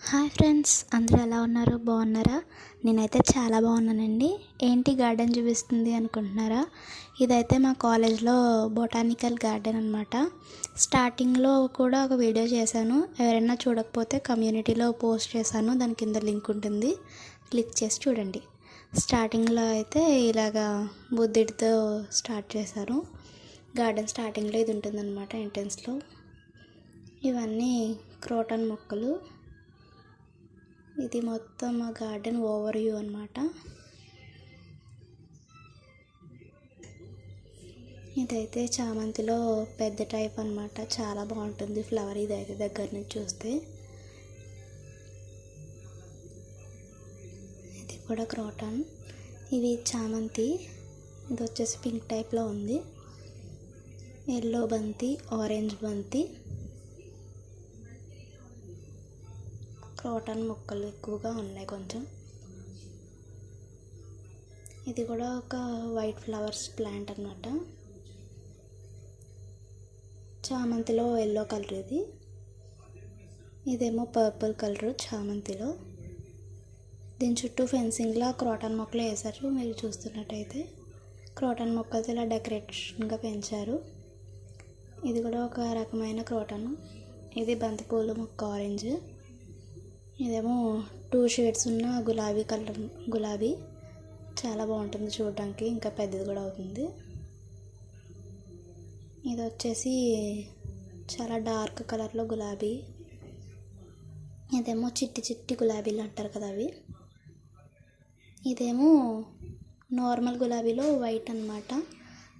Hi friends అందరూ ఎలా ఉన్నారు? బాగున్నారా? నేనైతే చాలా బాగున్నానండి. ఏంటి గార్డెన్ చూపిస్తుంది అనుకుంటున్నారా? ఇదైతే మా కాలేజ్లో బొటానికల్ గార్డెన్ అనమాట స్టార్టింగ్లో కూడా ఒక వీడియో చేశాను. ఎవరైనా చూడకపోతే కమ్యూనిటీలో పోస్ట్ చేశాను. దాని కింద లింక్ ఉంటుంది. క్లిక్ చేసి చూడండి. స్టార్టింగ్లో అయితే ఇలాగా బుద్ధిడితో స్టార్ట్ చేశారు గార్డెన్ స్టార్టింగ్లో ఇది ఉంటుందన్నమాట ఎంట్రన్స్లో. ఇవన్నీ క్రోటన్ మొక్కలు. ఇది మొత్తం మా గార్డెన్ ఓవర్ వ్యూ అనమాట ఇదైతే చామంతిలో పెద్ద టైప్ అనమాట చాలా బాగుంటుంది ఫ్లవర్ ఇదైతే దగ్గర నుంచి చూస్తే. ఇది కూడా క్రోటాన్. ఇవి చామంతి. ఇది వచ్చేసి పింక్ టైప్లో ఉంది. ఎల్లో బంతి ఆరెంజ్ బంతి. క్రోటన్ మొక్కలు ఎక్కువగా ఉన్నాయి కొంచెం. ఇది కూడా ఒక వైట్ ఫ్లవర్స్ ప్లాంట్ అనమాట చామంతిలో ఎల్లో కలర్ ఇది. ఇదేమో పర్పుల్ కలర్ చామంతిలో. దీని చుట్టూ ఫెన్సింగ్లో క్రోటన్ మొక్కలు వేశారు మీరు చూస్తున్నట్టయితే. క్రోటన్ మొక్కలతో ఇలా డెకరేషన్గా పెంచారు. ఇది కూడా ఒక రకమైన క్రోటన్ ఇది బంతిపూలు మొక్క ఆరెంజ్. ఇదేమో టూ షేడ్స్ ఉన్న గులాబీ కలర్ గులాబీ. చాలా బాగుంటుంది చూడడానికి ఇంకా పెద్దది కూడా అవుతుంది. ఇది వచ్చేసి చాలా డార్క్ కలర్లో గులాబీ. ఇదేమో చిట్టి చిట్టి గులాబీలు అంటారు కదా అవి. ఇదేమో నార్మల్ గులాబీలో వైట్ అనమాట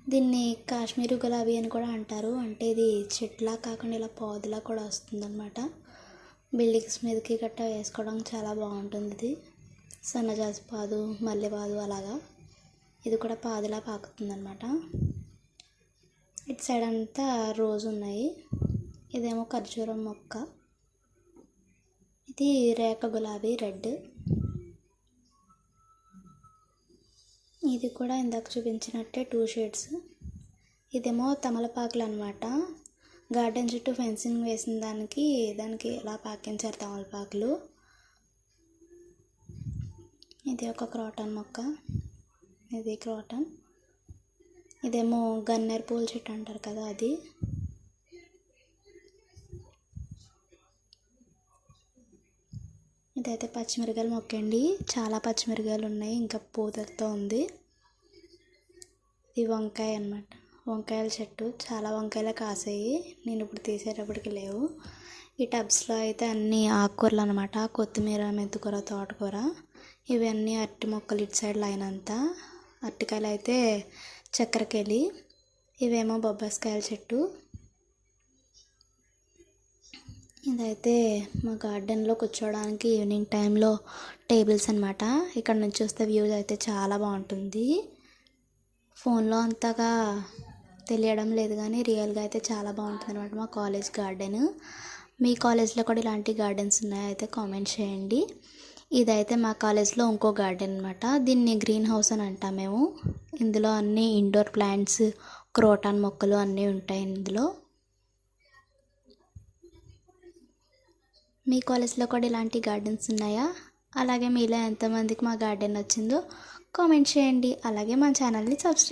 దీన్ని కాశ్మీరీ గులాబీ అని కూడా అంటారు. అంటే ఇది చెట్లా కాకుండా ఇలా పాదులా కూడా వస్తుందన్నమాట. బిల్డింగ్స్ మీదకి గట్టా వేసుకోవడం చాలా బాగుంటుంది ఇది. సన్నజాజి పాదు మల్లెపాదు అలాగా. ఇది కూడా పాదులా పాకుతుందన్నమాట. ఇటు సైడ్ అంతా రోజు ఉన్నాయి. ఇదేమో ఖర్జూరం మొక్క. ఇది రేఖ గులాబీ రెడ్. ఇది కూడా ఇందాక చూపించినట్టే టూ షేడ్స్. ఇదేమో తమలపాకులు అనమాట గార్డెన్ చుట్టూ ఫెన్సింగ్ వేసిన దానికి దానికి ఎలా పాకించారు తమలపాకులు ఇది ఒక క్రాటన్ మొక్క. ఇది క్రాటన్. ఇదేమో గన్నేరు పూల చెట్టు అంటారు కదా అది. ఇదైతే పచ్చిమిరకాయలు మొక్క అండి. చాలా పచ్చిమిరకాయలు ఉన్నాయి. ఇంకా పూతలతో ఉంది. ఇది వంకాయ అనమాట వంకాయల చెట్టు చాలా వంకాయలు కాసాయి. నేను ఇప్పుడు తీసేటప్పటికి లేవు. ఈ టబ్స్లో అయితే అన్ని ఆకుకూరలు అనమాట కొత్తిమీర మెంతికూర తోటకూర. ఇవన్నీ అరటి మొక్కలు ఇటు సైడ్ లైన్ అంతా. అరటికాయలు అయితే చక్కెరకేళి ఇవేమో బొబ్బాస్కాయల చెట్టు. ఇదైతే మా గార్డెన్లో కూర్చోవడానికి ఈవినింగ్ టైంలో టేబుల్స్ అనమాట ఇక్కడ నుంచి చూస్తే వ్యూస్ అయితే చాలా బాగుంటుంది. ఫోన్లో అంతగా తెలియడం లేదు కానీ రియల్గా అయితే చాలా బాగుంటుంది అనమాట మా కాలేజ్ గార్డెన్. మీ కాలేజ్లో కూడా ఇలాంటి గార్డెన్స్ ఉన్నాయో అయితే కామెంట్ చేయండి. ఇదైతే మా కాలేజ్లో ఇంకో గార్డెన్ అనమాట దీన్ని గ్రీన్ హౌస్ అని అంటాం మేము. ఇందులో అన్ని ఇండోర్ ప్లాంట్స్ క్రోటాన్ మొక్కలు అన్నీ ఉంటాయి ఇందులో. మీ కాలేజ్లో కూడా ఇలాంటి గార్డెన్స్ ఉన్నాయా? అలాగే మీలో ఎంతమందికి మా గార్డెన్ వచ్చిందో కామెంట్ చేయండి. అలాగే మా ఛానల్ని సబ్స్క్రైబ్